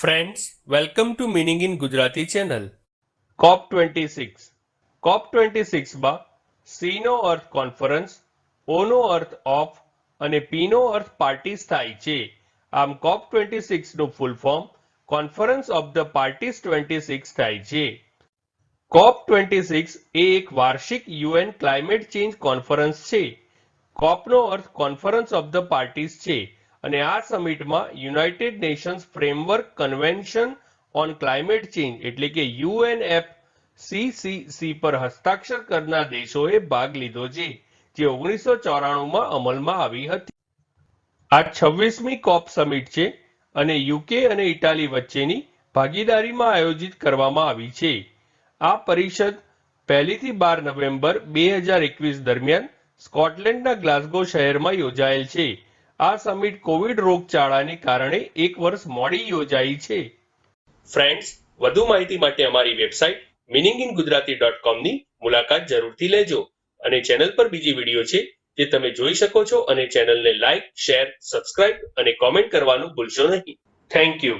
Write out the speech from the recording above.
Friends, welcome to Meaning in Gujarati channel. COP 26 COP 26 માં C નો અર્થ conference ઓનો અર્થ of અને પીનો અર્થ પાર્ટીસ થાય છે. આમ COP twenty સિક્સનું full form conference of the parties 26 થાય છે. કોપ 26 એ એક વાર્ષિક યુએન ક્લાઇમેટ ચેન્જ કોન્ફરન્સ છે. કોપનો અર્થ કોન્ફરન્સ ઓફ ધ પાર્ટીસ છે. અને આ સમિટમાં United Nations framework convention on climate change એટલે કે યુએનએફ સીસીસી પર હસ્તાક્ષર કરનાર દેશોએ ભાગ લીધો છે, જે ઓગણીસો ચોરાણુંમાં અમલમાં આવી હતી. આ છવ્વીસમી કોપ સમિટ છે અને યુકે અને ઇટાલી વચ્ચેની ભાગીદારીમાં આયોજિત કરવામાં આવી છે. આ પરિષદ પહેલીથી બાર નવેમ્બર બે હજાર એકવીસ દરમિયાન સ્કોટલેન્ડના ગ્લાસગો શહેરમાં યોજાયેલ છે. આ સમિટ કોવિડ રોગચાળાને કારણે એક વર્ષ મોડી યોજાઈ છે. ફ્રેન્ડ્સ વધુ માહિતી માટે અમારી website meaning in Gujarati dot કોમની મુલાકાત જરૂરથી લેજો અને ચેનલ પર બીજી વીડિયો છે જે તમે જોઈ શકો છો અને ચેનલને લાઇક શેર સબસ્ક્રાઇબ અને કોમેન્ટ કરવાનું ભૂલશો નહીં. Thank you